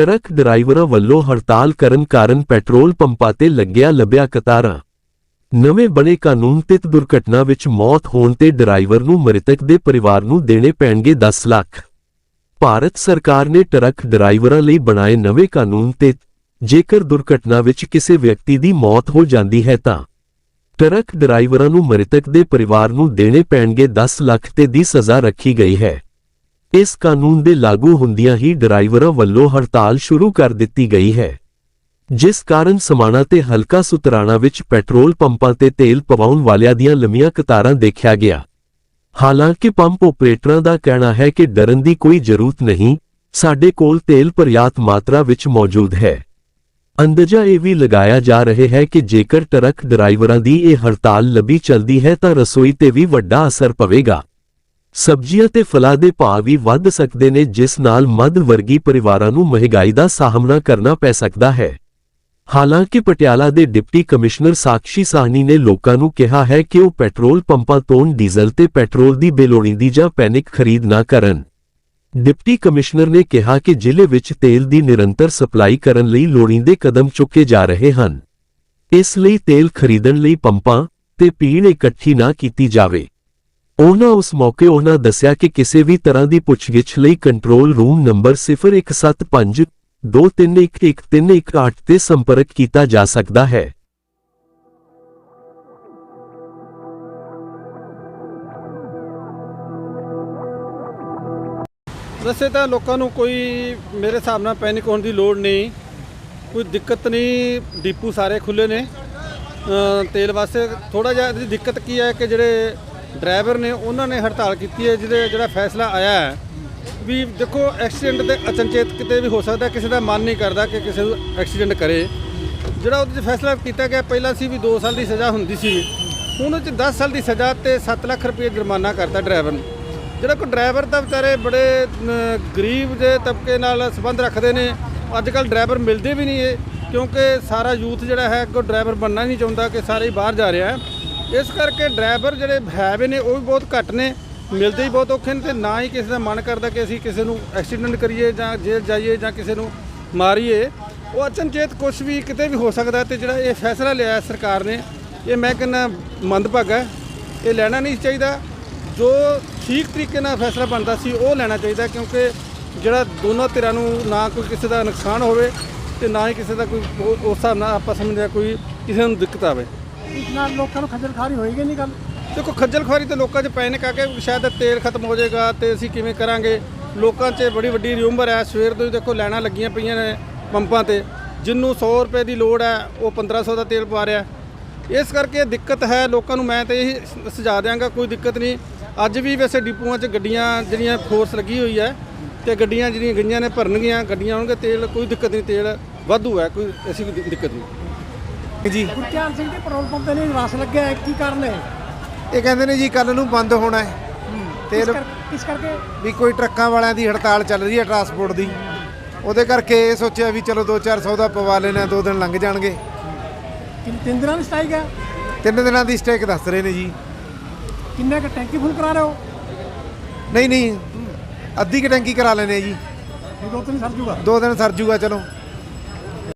Truck ਡਰਾਈਵਰਾਂ ਵੱਲੋਂ ਹੜਤਾਲ ਕਰਨ ਕਾਰਨ ਪੈਟਰੋਲ ਪੰਪਾਂ ਤੇ ਲੱਗਿਆ ਲੱਭਿਆ ਕਤਾਰਾਂ। ਨਵੇਂ ਬਣੇ ਕਾਨੂੰਨ ਤਹਿਤ ਦੁਰਘਟਨਾ ਵਿੱਚ ਮੌਤ ਹੋਣ ਤੇ ਡਰਾਈਵਰ ਨੂੰ ਮ੍ਰਿਤਕ ਦੇ ਪਰਿਵਾਰ ਨੂੰ ਦੇਣੇ ਪੈਣਗੇ 10 ਲੱਖ। ਭਾਰਤ ਸਰਕਾਰ ਨੇ ਟਰੱਕ ਡਰਾਈਵਰਾਂ ਲਈ ਬਣਾਏ ਨਵੇਂ ਕਾਨੂੰਨ ਤੇ ਜੇਕਰ ਦੁਰਘਟਨਾ ਵਿੱਚ ਕਿਸੇ ਵਿਅਕਤੀ ਦੀ ਮੌਤ ਹੋ ਜਾਂਦੀ ਹੈ ਤਾਂ ਟਰੱਕ ਡਰਾਈਵਰਾਂ ਨੂੰ ਮ੍ਰਿਤਕ ਦੇ ਪਰਿਵਾਰ ਨੂੰ ਦੇਣੇ ਪੈਣਗੇ 10 ਲੱਖ ਤੇ ਦੀ ਸਜ਼ਾ ਰੱਖੀ ਗਈ ਹੈ। ਇਸ ਕਾਨੂੰਨ ਦੇ ਲਾਗੂ ਹੁੰਦਿਆਂ ਹੀ ਡਰਾਈਵਰਾਂ ਵੱਲੋਂ ਹੜਤਾਲ ਸ਼ੁਰੂ ਕਰ ਦਿੱਤੀ ਗਈ ਹੈ। ਜਿਸ ਕਾਰਨ ਸਮਾਣਾ ਤੇ ਹਲਕਾ ਸੁਤਰਾਣਾ ਵਿੱਚ ਪੈਟਰੋਲ ਪੰਪਾਂ ਤੇ ਤੇਲ ਪਵਾਉਣ ਵਾਲਿਆਂ ਦੀਆਂ ਲੰਮੀਆਂ ਕਤਾਰਾਂ ਦੇਖਿਆ ਗਿਆ। ਹਾਲਾਂਕਿ ਪੰਪ ਆਪਰੇਟਰਾਂ ਦਾ ਕਹਿਣਾ ਹੈ ਕਿ ਡਰਨ ਦੀ ਕੋਈ ਜ਼ਰੂਰਤ ਨਹੀਂ, ਸਾਡੇ ਕੋਲ ਤੇਲ ਪਰਯਾਤ ਮਾਤਰਾ ਵਿੱਚ ਮੌਜੂਦ ਹੈ। ਅੰਦਾਜ਼ਾ ਇਹ ਵੀ ਲਗਾਇਆ ਜਾ ਰਿਹਾ ਹੈ ਕਿ ਜੇਕਰ ਟਰੱਕ ਡਰਾਈਵਰਾਂ ਦੀ ਇਹ ਹੜਤਾਲ ਲੰਬੀ ਚੱਲਦੀ ਹੈ ਤਾਂ ਰਸੋਈ ਤੇ ਵੀ ਵੱਡਾ ਅਸਰ ਪਵੇਗਾ। ਸਬਜ਼ੀਆਂ ਤੇ ਫਲਾਂ ਦੇ ਭਾਅ ਵੀ ਵੱਧ ਸਕਦੇ ਨੇ, ਜਿਸ ਨਾਲ ਮੱਧ ਵਰਗੀ ਪਰਿਵਾਰਾਂ ਨੂੰ ਮਹਿੰਗਾਈ ਦਾ ਸਾਹਮਣਾ ਕਰਨਾ ਪੈ ਸਕਦਾ ਹੈ। ਹਾਲਾਂਕਿ ਪਟਿਆਲਾ ਦੇ ਡਿਪਟੀ ਕਮਿਸ਼ਨਰ ਸਾਕਸ਼ੀ ਸਾਹਨੀ ਨੇ ਲੋਕਾਂ ਨੂੰ ਕਿਹਾ ਹੈ ਕਿ ਉਹ ਪੈਟਰੋਲ ਪੰਪਾਂ ਤੋਂ ਡੀਜ਼ਲ ਤੇ ਪੈਟਰੋਲ ਦੀ ਬੇਲੋੜੀਂਦੀ ਜਾਂ ਪੈਨਿਕ ਖਰੀਦ ਨਾ ਕਰਨ। ਡਿਪਟੀ ਕਮਿਸ਼ਨਰ ਨੇ ਕਿਹਾ ਕਿ ਜ਼ਿਲ੍ਹੇ ਵਿੱਚ ਤੇਲ ਦੀ ਨਿਰੰਤਰ ਸਪਲਾਈ ਕਰਨ ਲਈ ਲੋੜੀਂਦੇ ਕਦਮ ਚੁੱਕੇ ਜਾ ਰਹੇ ਹਨ। ਇਸ ਲਈ ਤੇਲ ਖਰੀਦਣ ਲਈ ਪੰਪਾਂ ਤੇ ਪੀਣ ਇਕੱਠੀ ਨਾ ਕੀਤੀ ਜਾਵੇ। ਉਹਨਾਂ ਉਸ ਮੌਕੇ ਉਹਨਾਂ ਦੱਸਿਆ ਕਿ ਕਿਸੇ ਵੀ ਤਰ੍ਹਾਂ ਦੀ ਪੁੱਛਗਿੱਛ ਲਈ ਕੰਟਰੋਲ ਰੂਮ ਨੰਬਰ 0175 2311 ਤੇ ਸੰਪਰਕ ਕੀਤਾ ਜਾ ਸਕਦਾ ਹੈ। ਵੈਸੇ ਤਾਂ ਲੋਕਾਂ ਨੂੰ ਕੋਈ ਮੇਰੇ ਹਿਸਾਬ ਨਾਲ ਪੈਨਿਕ ਹੋਣ ਦੀ ਲੋੜ ਨਹੀਂ। ਕੋਈ ਦਿੱਕਤ ਨਹੀਂ, ਡਿਪੂ ਸਾਰੇ ਖੁੱਲੇ ਨੇ। ਤੇਲ ਵਾਸਤੇ ਥੋੜਾ ਜਿਹਾ ਦਿੱਕਤ ਕੀ ਹੈ ਕਿ ਜਿਹੜੇ ਡਰਾਈਵਰ ਨੇ ਉਹਨਾਂ ਨੇ ਹੜਤਾਲ ਕੀਤੀ ਹੈ, ਜਿਹਦੇ ਜਿਹੜਾ ਫੈਸਲਾ ਆਇਆ ਹੈ, ਵੀ ਦੇਖੋ, ਐਕਸੀਡੈਂਟ ਤੇ ਅਚਨਚੇਤ ਕਿਤੇ ਵੀ ਹੋ ਸਕਦਾ ਕਿਸੇ ਦਾ ਮਨ ਨਹੀਂ ਕਰਦਾ ਕਿ ਕਿਸੇ ਨੂੰ ਐਕਸੀਡੈਂਟ ਕਰੇ। ਜਿਹੜਾ ਉਹਦੇ 'ਚ ਫੈਸਲਾ ਕੀਤਾ ਗਿਆ, ਪਹਿਲਾਂ ਸੀ ਵੀ 2 ਸਾਲ ਦੀ ਸਜ਼ਾ ਹੁੰਦੀ ਸੀ। ਹੁਣ ਉਹ 'ਚ 10 ਸਾਲ ਦੀ ਸਜ਼ਾ ਤੇ 7 ਲੱਖ ਰੁਪਏ ਜੁਰਮਾਨਾ ਕਰਤਾ ਡਰਾਈਵਰ ਨੂੰ। ਜਿਹੜਾ ਕੋਈ ਡਰਾਈਵਰ ਤਾਂ ਵਿਚਾਰੇ ਬੜੇ ਗਰੀਬ ਦੇ ਤਬਕੇ ਨਾਲ ਸੰਬੰਧ ਰੱਖਦੇ ਨੇ। ਅੱਜ ਕੱਲ ਡਰਾਈਵਰ ਮਿਲਦੇ ਵੀ ਨਹੀਂ ਇਹ, ਕਿਉਂਕਿ ਸਾਰਾ ਯੂਥ ਜਿਹੜਾ ਹੈ ਕੋਈ ਡਰਾਈਵਰ ਬਣਨਾ ਨਹੀਂ ਚਾਹੁੰਦਾ ਕਿ ਸਾਰੇ ਹੀ ਬਾਹਰ ਜਾ ਰਿਹਾ ਹੈ। ਇਸ ਕਰਕੇ ਡਰਾਈਵਰ ਜਿਹੜੇ ਹੈਵੇ ਨੇ, ਉਹ ਵੀ ਬਹੁਤ ਘੱਟ ਨੇ, ਮਿਲਦੇ ਹੀ ਬਹੁਤ ਔਖੇ ਨੇ ਤੇ ਨਾ ਹੀ ਕਿਸੇ ਦਾ ਮਨ ਕਰਦਾ ਕਿ ਅਸੀਂ ਕਿਸੇ ਨੂੰ ਐਕਸੀਡੈਂਟ ਕਰੀਏ ਜਾਂ ਜੇਲ੍ਹ ਜਾਈਏ ਜਾਂ ਕਿਸੇ ਨੂੰ ਮਾਰੀਏ। ਉਹ ਅਚਨਚੇਤ ਕੁਝ ਵੀ ਕਿਤੇ ਵੀ ਹੋ ਸਕਦਾ ਤੇ ਜਿਹੜਾ ਇਹ ਫੈਸਲਾ ਲਿਆ ਸਰਕਾਰ ਨੇ, ਇਹ ਮੈਂ ਕਹਿੰਦਾ ਮੰਦਭਾਗਾ ਇਹ ਲੈਣਾ ਨਹੀਂ ਚਾਹੀਦਾ। ਜੋ ਠੀਕ ਤਰੀਕੇ ਨਾਲ ਫੈਸਲਾ ਬਣਦਾ ਸੀ, ਉਹ ਲੈਣਾ ਚਾਹੀਦਾ ਕਿਉਂਕਿ ਜਿਹੜਾ ਦੋਨਾਂ ਧਿਰਾਂ ਨੂੰ ਨਾ ਕੋਈ ਕਿਸੇ ਦਾ ਨੁਕਸਾਨ ਹੋਵੇ ਤੇ ਨਾ ਹੀ ਕਿਸੇ ਦਾ ਕੋਈ ਉਸ ਹਿਸਾਬ ਨਾਲ ਆਪਾਂ ਸਮਝਦੇ ਹਾਂ ਕੋਈ ਕਿਸੇ ਨੂੰ ਦਿੱਕਤ ਆਵੇ। ਇਸ ਨਾਲ ਲੋਕਾਂ ਨੂੰ ਖੱਜਲ ਖਾਰੀ ਹੋਏਗੀ ਨਹੀਂ ਗੱਲ? ਦੇਖੋ, ਖੱਜਲ ਖੁਆਰੀ ਤੇ ਲੋਕਾਂ 'ਚ ਪੈਨਿਕ ਆ ਕੇ ਸ਼ਾਇਦ ਤੇਲ ਖਤਮ ਹੋ ਜਾਏਗਾ ਤੇ ਅਸੀਂ ਕਿਵੇਂ ਕਰਾਂਗੇ? ਲੋਕਾਂ 'ਚ ਬੜੀ ਵੱਡੀ ਰਿਊਮਰ ਹੈ, ਸਵੇਰ ਤੋਂ ਹੀ ਦੇਖੋ ਲਾਈਨਾਂ ਲੱਗੀਆਂ ਪਈਆਂ ਨੇ ਪੰਪਾਂ ਤੇ। ਜਿੰਨੂੰ 100 ਰੁਪਏ ਦੀ ਲੋੜ ਹੈ, ਉਹ 1500 ਦਾ ਤੇਲ ਪਵਾ ਰਿਹਾ। ਇਸ ਕਰਕੇ ਦਿੱਕਤ ਹੈ ਲੋਕਾਂ ਨੂੰ, ਮੈਂ ਤੇ ਇਹ ਸੁਝਾ ਦਿਆਂਗਾ, ਕੋਈ ਦਿੱਕਤ ਨਹੀਂ। ਅੱਜ ਵੀ ਵੈਸੇ ਡਿਪੂਆਂ 'ਚ ਗੱਡੀਆਂ ਜਿਹੜੀਆਂ ਫੋਰਸ ਲੱਗੀ ਹੋਈ ਹੈ ਤੇ ਗੱਡੀਆਂ ਜਿਹੜੀਆਂ ਗਈਆਂ ਨੇ ਭਰਨਗੀਆਂ, ਗੱਡੀਆਂ ਆਉਣਗੇ, ਤੇਲ ਕੋਈ ਦਿੱਕਤ ਨਹੀਂ, ਤੇਲ ਵਾਧੂ ਹੈ, ਕੋਈ ਐਸੀ ਕੋਈ ਦਿੱਕਤ ਨਹੀਂ। ਜੀ। ਗੁਰਚਾਨ ਸਿੰਘ ਦੇ ਪੈਟਰੋਲ ਪੰਪ ਤੇ ਨਹੀਂ ਰਸ ਲੱਗਿਆ ਹੈ ਕੀ ਕਾਰਨ ਹੈ? ਇਹ ਕਹਿੰਦੇ ਨੇ ਜੀ ਕੱਲ ਨੂੰ ਬੰਦ ਹੋਣਾ ਹੈ। ਕਿਸ ਕਰ- ਕਿਸ ਕਰਕੇ ਵੀ ਕੋਈ ਟਰੱਕਾਂ ਵਾਲਿਆਂ ਦੀ ਹੜਤਾਲ ਚੱਲ ਰਹੀ ਹੈ ਟਰਾਂਸਪੋਰਟ ਦੀ। ਉਹਦੇ ਕਰਕੇ ਇਹ ਸੋਚਿਆ ਵੀ ਚਲੋ 2-400 ਦਾ ਪਵਾ ਲੈਣਾ ਦੋ ਦਿਨ ਲੰਘ ਜਾਣਗੇ। ਕਿ ਤਿੰਨ ਦਿਨਾਂ ਦੀ ਸਟ੍ਰਾਈਕ ਹੈ? ਤਿੰਨ ਦਿਨਾਂ ਦੀ ਸਟੇਕ ਦੱਸ ਰਹੇ ਨੇ ਜੀ। ਕਿੰਨੇ ਕ ਟੈਂਕੀ ਫੁੱਲ ਕਰਾ ਰਹੇ ਹੋ? ਨਹੀਂ ਨਹੀਂ। ਅੱਧੀ ਕੁ ਟੈਂਕੀ ਕਰਾ ਲੈਣੇ ਜੀ। ਦੋ ਤਿੰਨ ਸਰ ਜੂਗਾ? ਦੋ ਦਿਨ ਸਰ ਜੂਗਾ ਚਲੋ।